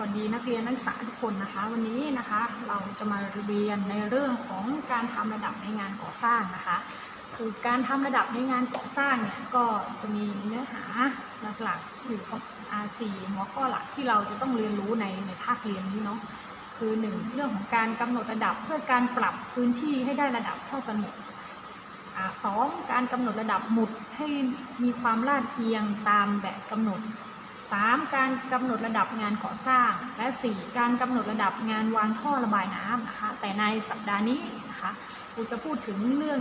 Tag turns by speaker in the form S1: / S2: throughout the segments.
S1: วัสดีนักเรียนนักศึกษาทุกคนนะคะ วันนี้นะคะเราจะมาเรียนในเรื่องของการทำระดับในงานก่อสร้างนะคะ คือการทำระดับในงานก่อสร้างเนี่ยก็จะมีเนื้อหาหลักๆอยู่องอาสี่หัวข้อหลักที่เราจะต้องเรียนรู้ในในภาคเรียนนี้เนาะคือหนึ่งเรื่องของการกำหนดระดับเพื่อการปรับพื้นที่ให้ได้ระดับเท่ากันหมดสองการกำหนดระดับหมุดให้มีความลาดเอียงตามแบบกำหนด 3. การกำหนดระดับงานก่อสร้าง และ 4. การกำหนดระดับงานวางท่อระบายน้ำนะคะ แต่ในสัปดาห์นี้นะคะครูจะพูดถึงเรื่อง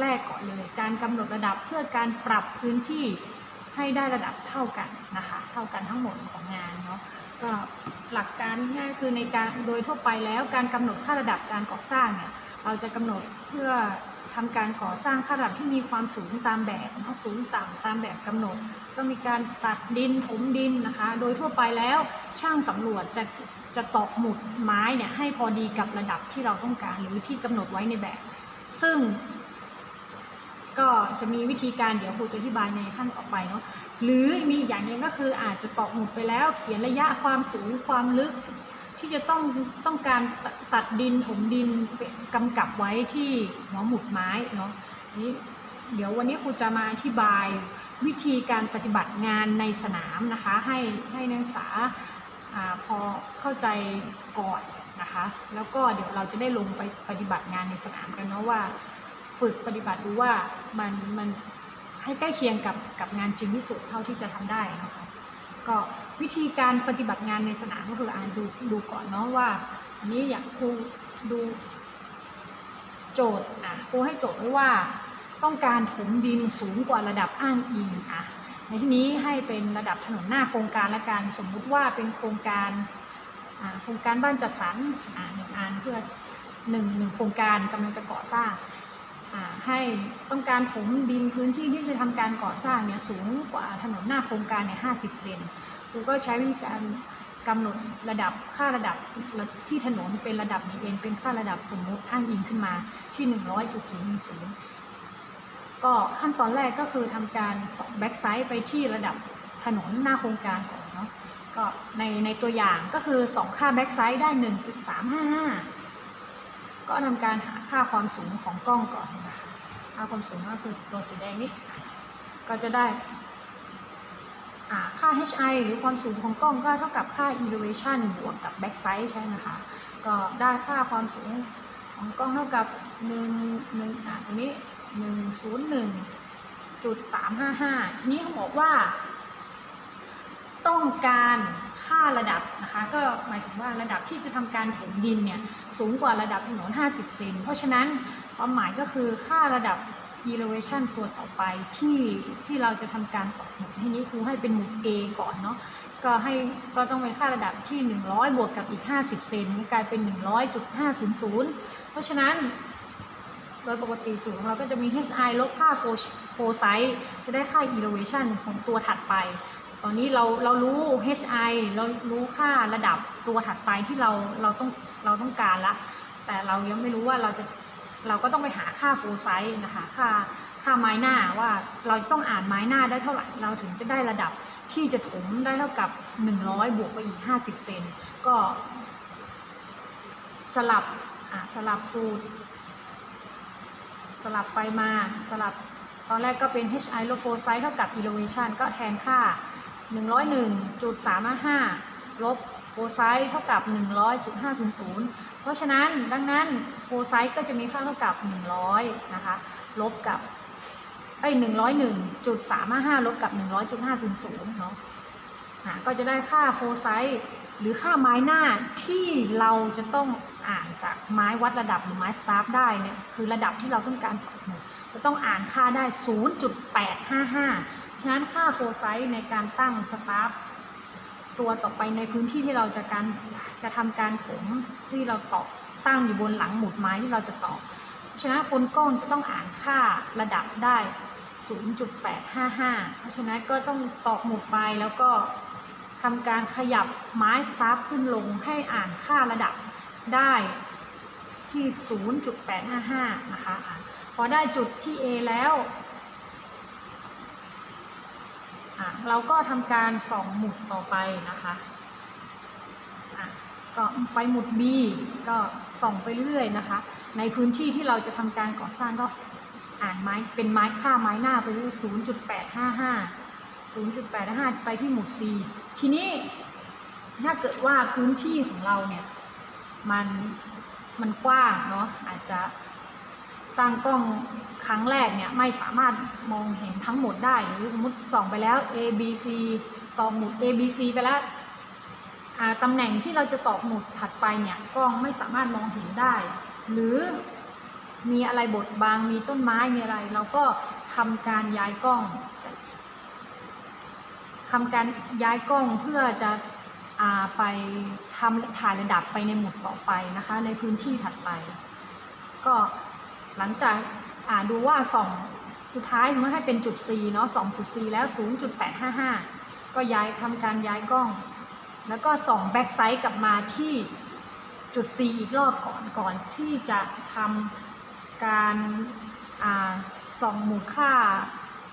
S1: แรกก่อนเลย การกำหนดระดับเพื่อการปรับพื้นที่ให้ได้ระดับเท่ากันนะคะ เท่ากันทั้งหมดของงานเนาะก็หลักการง่ายคือในการโดยทั่วไปแล้วการกำหนดค่าระดับการก่อสร้างเนี่ยเราจะกำหนดเพื่อทำการก่อสร้างค่าระดับที่มีความสูงตามแบบเนาะสูงต่ำตามแบบกำหนด ก็มีการตัดดินถมดินนะคะ โดยทั่วไปแล้วช่างสำรวจจะจะตอกหมุดไม้เนี่ยให้พอดีกับระดับที่เราต้องการหรือที่กำหนดไว้ในแบบ ซึ่ง ก็จะมีวิธีการเดี๋ยวครูจะอธิบายในขั้นต่อไปเนาะหรือมีอย่างนึงก็คืออาจจะตอกหมุดไปแล้ว เขียนระยะความสูงความลึก ที่จะต้องต้องการตัดดินถมดินกำกับไว้ที่หัวหมุดไม้เนาะนี่เดี๋ยววันนี้ครูจะมาอธิบาย วิธีการปฏิบัติงานในสนามนะคะให้ให้นักศึกษาอพอเข้าใจก่อนนะคะแล้วก็เดี๋ยวเราจะได้ลงไปปฏิบัติงานในสนามกันเนาะว่าฝึกปฏิบัติดูว่ามันมันให้ใกล้เคียงกับกับงานจริงที่สุดเท่าที่จะทำได้นะคะก็วิธีการปฏิบัติงานในสนามก็คืออ่านดูดูก่อนเนาะว่าอันนี้อยากครูดูโจทย์อะครูให้โจทย์ไว้ว่า ต้องการถมดินสูงกว่าระดับอ้างอิงอะในที่นี้ให้เป็นระดับถนนหน้าโครงการและการสมมุติว่าเป็นโครงการโครงการบ้านจัดสรรหนึ่งอันเพื่อหนึ่งหนึ่งโครงการกำลังจะก่อสร้างให้ต้องการถมดินพื้นที่ที่จะทำการก่อสร้างเนี่ยสูงกว่าถนนหน้าโครงการเนี่ย50เซนครูก็ใช้วิธีการกำหนดระดับค่าระดับที่ถนนเป็นระดับนีเองเป็นค่าระดับสมมุติอ้างอิงขึ้นมาที่ 100.010 ก็ขั้นตอนแรกก็คือทำการสองแบ็กไซด์ไปที่ระดับถนนหน้าโครงการก่อนเนาะก็ในในตัวอย่างก็คือ2ค่าแบ็กไซด์ได้ 1.355 ก็ทำการหาค่าความสูงของกล้องก่อนนะคะค่าความสูงก็คือตัวสีแดงนี้ก็จะได้ค่า HI หรือความสูงของกล้องก็เท่ากับค่า elevation บวกกับ back size ใช่ไหมคะ ก็ได้ค่าความสูงของกล้องเท่ากับ1 1อ่าตรงนี้ 101จุด355 ทีนี้เขาบอกว่า ต้องการค่าระดับนะคะ ก็หมายถึงว่าระดับที่จะทำการถมดินเนี่ยสูงกว่าระดับถนน 50 เซน เพราะฉะนั้นความหมายก็คือค่าระดับ elevation ตัวต่อไปที่ที่เราจะทำการตอกหมุดให้นี้ครูให้เป็นหมุด A ก่อนเนาะก็ให้ก็ต้องเป็นค่าระดับที่ 100 บวกกับอีก 50 เซนกลายเป็น 100.500 เพราะฉะนั้น โดยปกติสูงเราก็จะมี HI ลบค่า foresight จะได้ค่า elevation ของตัวถัดไป ตอนนี้เราเรารู้ HI เรารู้ค่าระดับตัวถัดไปที่เราเราต้องเราต้องการละ แต่เรายังไม่รู้ว่าเราจะเราก็ต้องไปหาค่า foresight นะคะค่าค่าไม้หน้าว่าเราต้องอ่านไม้หน้าได้เท่าไหร่เราถึงจะได้ระดับที่จะถมได้เท่ากับ 100 บวกไปอีก 50 เซนก็สลับอะสลับสูตร สลับไปมาสลับตอนแรกก็เป็น HI ลบ foresight เท่ากับ elevation ก็แทนค่า 101.355 ลบ foresight เท่ากับ 100.500 เพราะฉะนั้นดังนั้น foresight ก็จะมีค่าเท่ากับ 100 นะคะ ลบกับไอ้101.355 ลบกับ 100.500 เนาะก็จะได้ค่า foresight หรือค่าไม้หน้าที่เราจะต้อง อ่านจากไม้วัดระดับหรือไม้สตาร์ฟได้เนี่ยคือระดับที่เราต้องการตอกหมุดจะต้องอ่านค่าได้ 0.855 ฉะนั้นค่าโฟไซต์ในการตั้งสตาร์ฟตัวต่อไปในพื้นที่ที่เราจะการจะทำการผมที่เราตอกตั้งอยู่บนหลังหมุดไม้ที่เราจะตอกฉะนั้นคนกล้องจะต้องอ่านค่าระดับได้ 0.855 เพราะฉะนั้นก็ต้องตอกหมุดไปแล้วก็ทำการขยับไม้สตาร์ฟขึ้นลงให้อ่านค่าระดับ ได้ที่ 0.855 นะคะ พอได้จุดที่ A แล้ว เราก็ทำการส่องหมุดต่อไปนะคะก็ไปหมุด B ก็ส่องไปเรื่อยนะคะ ในพื้นที่ที่เราจะทำการก่อสร้างก็อ่านไม้เป็นไม้ค่าไม้หน้าไปเรื่อย0.855 0.85 ไปที่หมุด C ทีนี้ถ้าเกิดว่าพื้นที่ของเราเนี่ย มันมันกว้างเนาะอาจจะตั้งกล้องครั้งแรกเนี่ยไม่สามารถมองเห็นทั้งหมดได้หรือสมมติส่องไปแล้ว A B C ตอบหมุด A B C ไปแล้วตำแหน่งที่เราจะตอบหมุดถัดไปเนี่ยกล้องไม่สามารถมองเห็นได้ หรือมีอะไรบดบางมีต้นไม้มีอะไร เราก็ทำการย้ายกล้องทำการย้ายกล้องเพื่อจะ ไปทำถ่ายระดับไปในหมุดต่อไปนะคะ ในพื้นที่ถัดไป ก็หลังจากอ่าดูว่าส่องสุดท้ายมมติให้เป็นจุด C เนาะ2จุด C แล้ว 0.855 ก็ย้ายทำการย้ายกล้อง แล้วก็ส่องแบ็กไซด์กลับมาที่จุด C อีกรอบก่อนก่อนที่จะทำการอ่าส่องหมุดค่า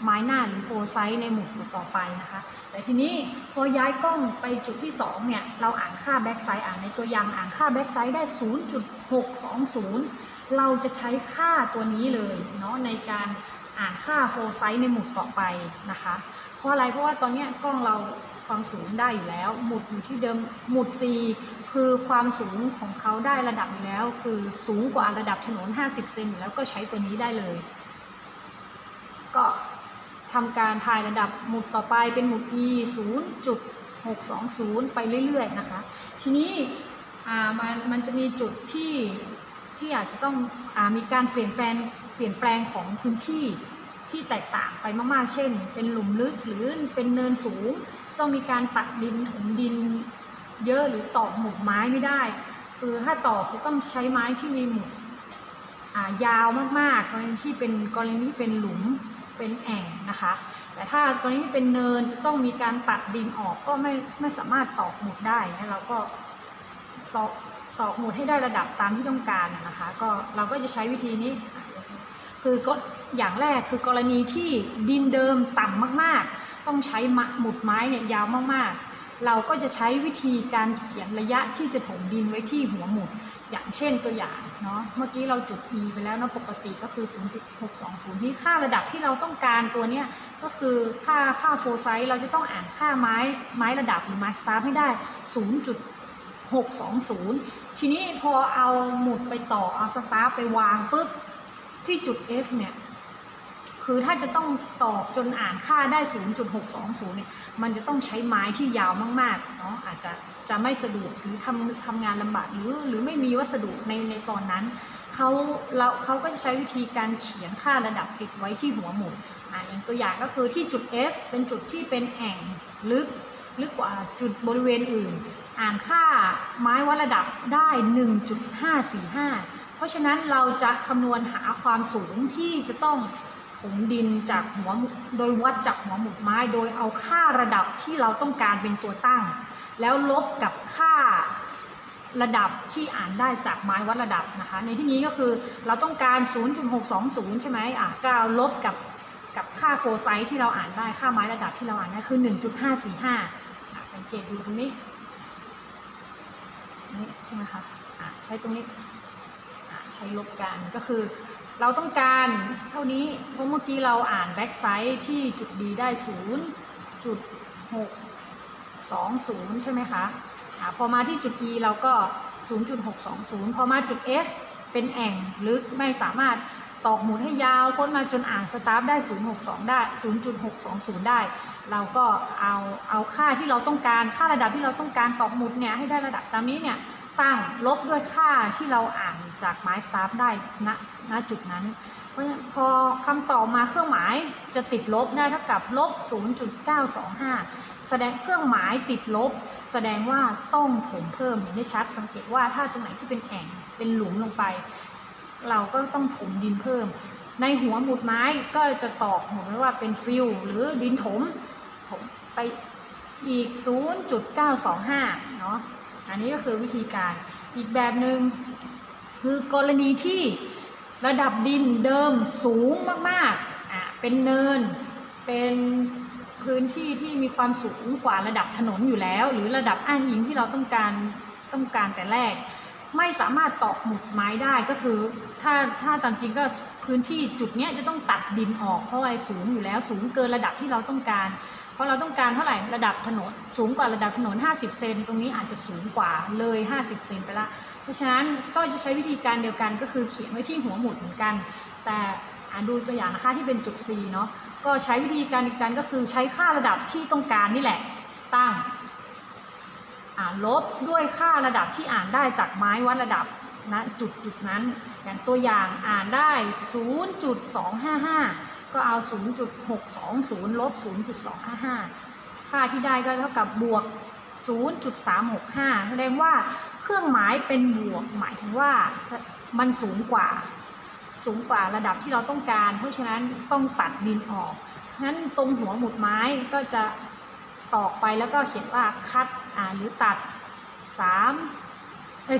S1: ไม้หน้าหรือโฟไซส์ในหมุดต่อไปนะคะ แต่ทีนี้พอย้ายกล้องไปจุดที่ 2 เนี่ย เราอ่านค่าแบ็กไซด์อ่านในตัวอย่างอ่านค่าแบ็กไซด์ได้ 0.620 เราจะใช้ค่าตัวนี้เลยเนาะในการอ่านค่าโฟไซส์ในหมุดต่อไปนะคะ เพราะอะไรเพราะว่าตอนนี้กล้องเราความสูงได้อยู่แล้ว หมุดอยู่ที่เดิมหมุด C คือความสูงของเขาได้ระดับอยู่แล้ว คือสูงกว่าระดับถนน 50 เซนแล้วก็ใช้ตัวนี้ได้เลย ทำการถ่ายระดับหมุดต่อไปเป็นหมุด e 0.620 ไปเรื่อยๆนะคะ ทีนี้มันมันจะมีจุดที่ที่อาจจะต้องอมีการเปลี่ยนแปลงเปลี่ยนแปลงของพื้นที่ที่แตกต่างไปมากๆ เช่น เป็นหลุมลึกหรือเป็นเนินสูง ต้องมีการตัดดินถมดินเยอะหรือตอกหมุดไม้ไม่ได้ คือถ้าตอกจะต้องใช้ไม้ที่มีหมุดยาวมากๆ กรณีที่เป็นกรณีที่เป็นหลุม เป็นแอ่งนะคะ แต่ถ้ากรณีที่เป็นเนินจะต้องมีการตัดดินออกก็ไม่ไม่สามารถตอกหมุดได้นะเราก็ตอกตอกหมุดให้ได้ระดับตามที่ต้องการนะคะ ก็เราก็จะใช้วิธีนี้ คือก็อย่างแรกคือกรณีที่ดินเดิมต่ำมากๆ ต้องใช้หมุดไม้เนี่ยยาวมากๆ เราก็จะใช้วิธีการเขียนระยะที่จะถมดินไว้ที่หัวหมุด อย่างเช่นตัวอย่างเนาะเมื่อกี้เราจุด e ไปแล้วเนาะปกติก็คือ 0.620ที่ค่าระดับที่เราต้องการตัวเนี้ยก็คือค่าค่าโฟไซส์เราจะต้องอ่านค่าไม้ไม้ระดับหรือไม้สตาร์ทให้ได้ 0.620 ทีนี้พอเอาหมุดไปต่อเอาสตาร์ทไปวางปุ๊บที่จุด F เนี่ย คือถ้าจะต้องตอบจนอ่านค่าได้ 0.620 เนี่ย มันจะต้องใช้ไม้ที่ยาวมากๆ เนาะอาจจะจะไม่สะดวกหรือทำทำงานลำบากหรือหรือไม่มีวัสดุในในตอนนั้นเขาเราเขาก็จะใช้วิธีการเขียนค่าระดับติดไว้ที่หัวหมุดอ่าอย่างตัวอย่างก็คือที่จุด F เป็นจุดที่เป็นแอ่งลึกลึกกว่าจุดบริเวณอื่น อ่านค่าไม้วัดระดับได้ 1.545 เพราะฉะนั้นเราจะคำนวณหาความสูงที่จะต้อง ถมดินจากหัวโดยวัดจากหัวหมุดไม้ โดยเอาค่าระดับที่เราต้องการเป็นตัวตั้ง แล้วลบกับค่าระดับที่อ่านได้จากไม้วัดระดับนะคะ ในที่นี้ก็คือเราต้องการ 0.620 ใช่ไหมอะก็เอาลบกับกับค่าโฟไซส์ที่เราอ่านได้ค่าไม้ระดับที่เราอ่านได้คือ 1.545อะสังเกตดูตรงนี้นี่ใช่ไหมคะอะใช้ตรงนี้อะใช้ลบกันก็คือ เราต้องการเท่านี้เพราะเมื่อกี้เราอ่านแบ็กไซด์ที่จุด D ได้ 0.620 ใช่ไหมคะอะพอมาที่จุด E เราก็ 0.620 พอมาจุด F เป็นแอ่งลึกไม่สามารถตอกหมุนให้ยาวพ้นมาจนอ่านสตาร์ทได้ 062 ได้ 0.620 ได้ เราก็เอาเอาค่าที่เราต้องการค่าระดับที่เราต้องการตอกหมุดเนี่ยให้ได้ระดับตามนี้เนี่ยตั้งลบด้วยค่าที่เราอ่าน จากไม้สตาร์ทได้ณณจุดนั้นพอคำต่อมาเครื่องหมายจะติดลบได้เท่ากับลบ 0.925 แสดงเครื่องหมายติดลบ แสดงว่าต้องถมเพิ่มเห็นได้ชัดสังเกตว่าถ้าตรงไหนที่เป็นแอ่งเป็นหลุมลงไป เราก็ต้องถมดินเพิ่ม ในหัวหมุดไม้ก็จะตอกหมุดไว้ว่าเป็นฟิลหรือดินถมถมไปอีก 0.925 เนาะอันนี้ก็คือวิธีการอีกแบบหนึ่ง คือกรณีที่ระดับดินเดิมสูงมากๆอะเป็นเนิน เป็นพื้นที่ที่มีความสูงกว่าระดับถนนอยู่แล้ว หรือระดับอ้างอิงที่เราต้องการต้องการแต่แรก ไม่สามารถตอกหมุดไม้ได้ก็คือ ถ้าถ้าตามจริงก็พื้นที่จุดเนี้ยจะต้องตัดดินออกเพราะว่าสูงอยู่แล้ว สูงเกินระดับที่เราต้องการ เพราะเราต้องการเท่าไหร่ระดับถนนสูงกว่าระดับถนน 50 เซนตรงนี้อาจจะสูงกว่าเลย 50 เซนไปละ เพราะฉะนั้นก็จะใช้วิธีการเดียวกันก็คือเขียนไว้ที่หัวหมุดเหมือนกัน แต่อ่าดูตัวอย่างนะคะที่เป็นจุด C เนาะก็ใช้วิธีการเดียวกันก็คือใช้ค่าระดับที่ต้องการนี่แหละตั้งลบด้วยค่าระดับที่อ่านได้จากไม้วัดระดับณจุดจุดนั้น อย่างตัวอย่างอ่านได้ 0.255 ก็เอา 0.620 ลบ 0.255 ค่าที่ได้ก็เท่ากับบวก 0.365 แสดงว่าเครื่องหมายเป็นบวก หมายถึงว่ามันสูงกว่า สูงกว่าระดับที่เราต้องการ เพราะฉะนั้นต้องตัดดินออกนั้นตรงหัวหมุดไม้ก็จะตอกไปแล้วก็เขียนว่าคัดหรือตัด3ใน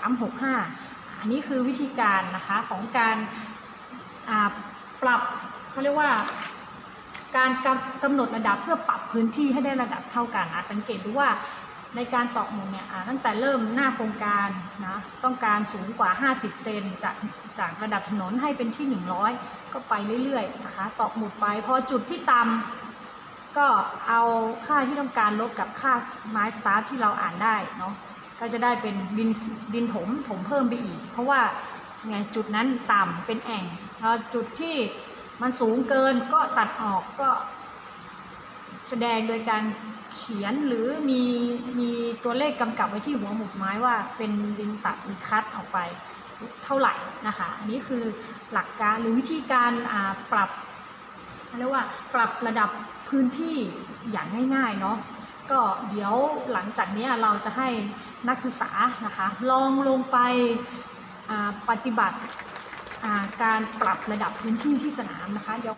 S1: 0.365 อันนี้คือวิธีการนะคะของการอ่า ปรับเขาเรียกว่า การกำกำหนดระดับเพื่อปรับพื้นที่ให้ได้ระดับเท่ากันอะสังเกตดูว่าในการตอกหมุดเนี่ยตั้งแต่เริ่มหน้าโครงการนะต้องการสูงกว่า 50 เซนจากจากระดับถนนให้เป็นที่ 100 ก็ไปเรื่อยๆนะคะตอกหมุดไปพอจุดที่ต่ำก็เอาค่าที่ต้องการลบกับค่าไม้สตาร์ทที่เราอ่านได้เนาะก็จะได้เป็นดินดินถมถมเพิ่มไปอีก เพราะว่าไงจุดนั้นต่ำเป็นแอ่ง แล้วจุดที่มันสูงเกินก็ตัดออกก็แสดงโดยการเขียนหรือมีมีตัวเลขกำกับไว้ที่หัวหมุดไม้ว่าเป็นดินตัดหรือคัดออกไปเท่าไหร่นะคะอันนี้คือหลักการหรือวิธีการปรับเรียกว่าปรับระดับพื้นที่อย่างง่ายๆเนาะก็เดี๋ยวหลังจากนี้เราจะให้นักศึกษานะคะลองลงไปปฏิบัติ การปรับระดับพื้นที่ที่สนามนะคะเดี๋ยว